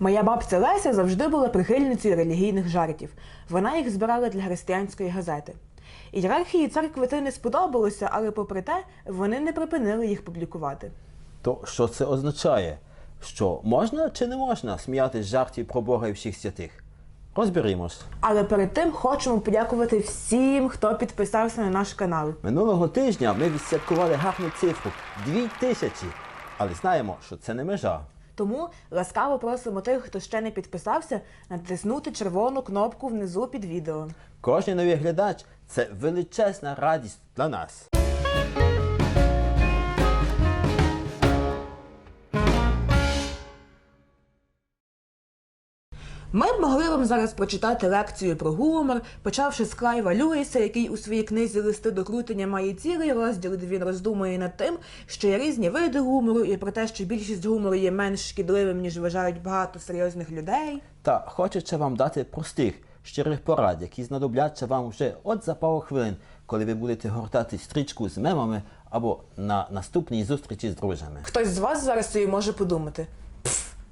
Моя бабця Леся завжди була прихильницею релігійних жартів. Вона їх збирала для християнської газети. Ієрархії церкви це не сподобалося, але попри те, вони не припинили їх публікувати. То що це означає? Що можна чи не можна сміяти з жартів про Бога і всіх святих? Розберімось. Але перед тим хочемо подякувати всім, хто підписався на наш канал. Минулого тижня ми відсвяткували гарну цифру дві тисячі. Але знаємо, що це не межа. Тому ласкаво просимо тих, хто ще не підписався, натиснути червону кнопку внизу під відео. Кожен новий глядач це величезна радість для нас. Ми б могли вам зараз прочитати лекцію про гумор, почавши з Клайва Льюіса, який у своїй книзі Листи до крутення має цілий розділ, де він роздумує над тим, що є різні види гумору, і про те, що більшість гумору є менш шкідливим, ніж вважають багато серйозних людей. Та хочеться вам дати простих, щирих порад, які знадобляться вам вже от за пару хвилин, коли ви будете гортати стрічку з мемами або на наступній зустрічі з друзями. Хтось з вас зараз собі може подумати.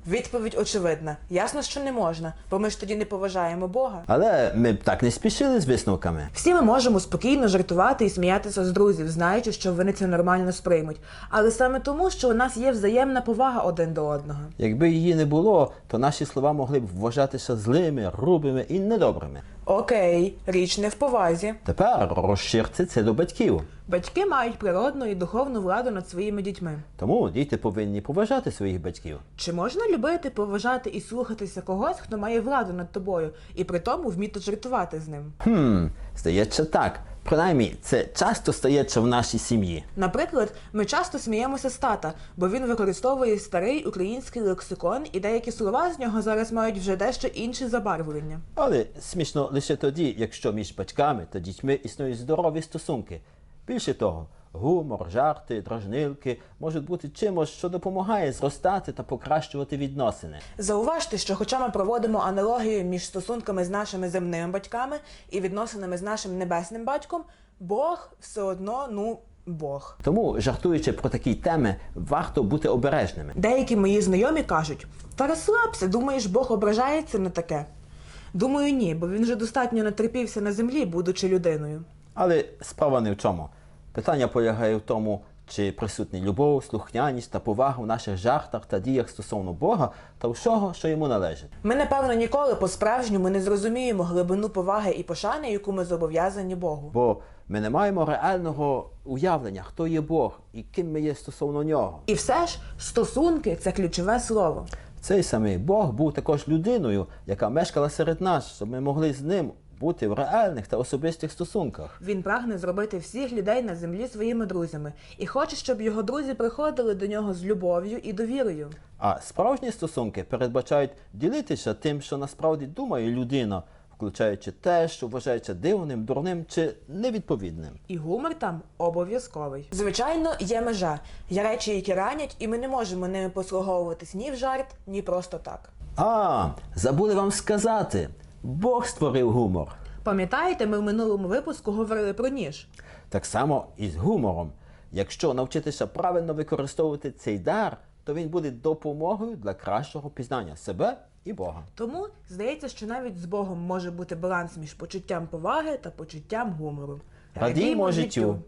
«Пф, Відповідь очевидна. Ясно, що не можна, бо ми ж тоді не поважаємо Бога. Але ми б так не спішили з висновками. Всі ми можемо спокійно жартувати і сміятися з друзів, знаючи, що вони це нормально сприймуть. Але саме тому, що у нас є взаємна повага один до одного. Якби її не було, то наші слова могли б вважатися злими, грубими і недобрими. Окей, річ не в повазі. Тепер розширте це до батьків. Батьки мають природну і духовну владу над своїми дітьми. Тому діти повинні поважати своїх батьків. Чи можна любити, поважати і слухатися когось, хто має владу над тобою, і при тому вміти жартувати з ним? Хм, здається так. Принаймні, це часто стається в нашій сім'ї. Наприклад, ми часто сміємося з тата, бо він використовує старий український лексикон, і деякі слова з нього зараз мають вже дещо інше забарвлення. Але смішно лише тоді, якщо між батьками та дітьми існують здорові стосунки. Більше того, гумор, жарти, дражнилки можуть бути чимось, що допомагає зростати та покращувати відносини. Зауважте, що хоча ми проводимо аналогію між стосунками з нашими земними батьками і відносинами з нашим небесним батьком, Бог все одно, ну, Бог. Тому, жартуючи про такі теми, варто бути обережними. Деякі мої знайомі кажуть: та розслабся, думаєш, Бог ображається на таке? Думаю, ні, бо він вже достатньо натерпівся на землі, будучи людиною. Але справа не в чому. Питання полягає в тому, чи присутні любов, слухняність та повага в наших жартах та діях стосовно Бога та всього, що йому належить. Ми, напевно, ніколи по-справжньому не зрозуміємо глибину поваги і пошани, яку ми зобов'язані Богу. Бо ми не маємо реального уявлення, хто є Бог і ким ми є стосовно нього. І все ж стосунки це ключове слово. Цей самий Бог був також людиною, яка мешкала серед нас, щоб ми могли з ним бути в реальних та особистих стосунках. Він прагне зробити всіх людей на землі своїми друзями і хоче, щоб його друзі приходили до нього з любов'ю і довірою. А справжні стосунки передбачають ділитися тим, що насправді думає людина, включаючи те, що вважається дивним, дурним чи невідповідним. І гумор там обов'язковий. Звичайно, є межа. Є речі, які ранять, і ми не можемо ними послуговуватись ні в жарт, ні просто так. А, забули вам сказати. Бог створив гумор. Пам'ятаєте, ми в минулому випуску говорили про ніж. Так само і з гумором. Якщо навчитися правильно використовувати цей дар, то він буде допомогою для кращого пізнання себе і Бога. Тому здається, що навіть з Богом може бути баланс між почуттям поваги та почуттям гумору. Радіймо життю.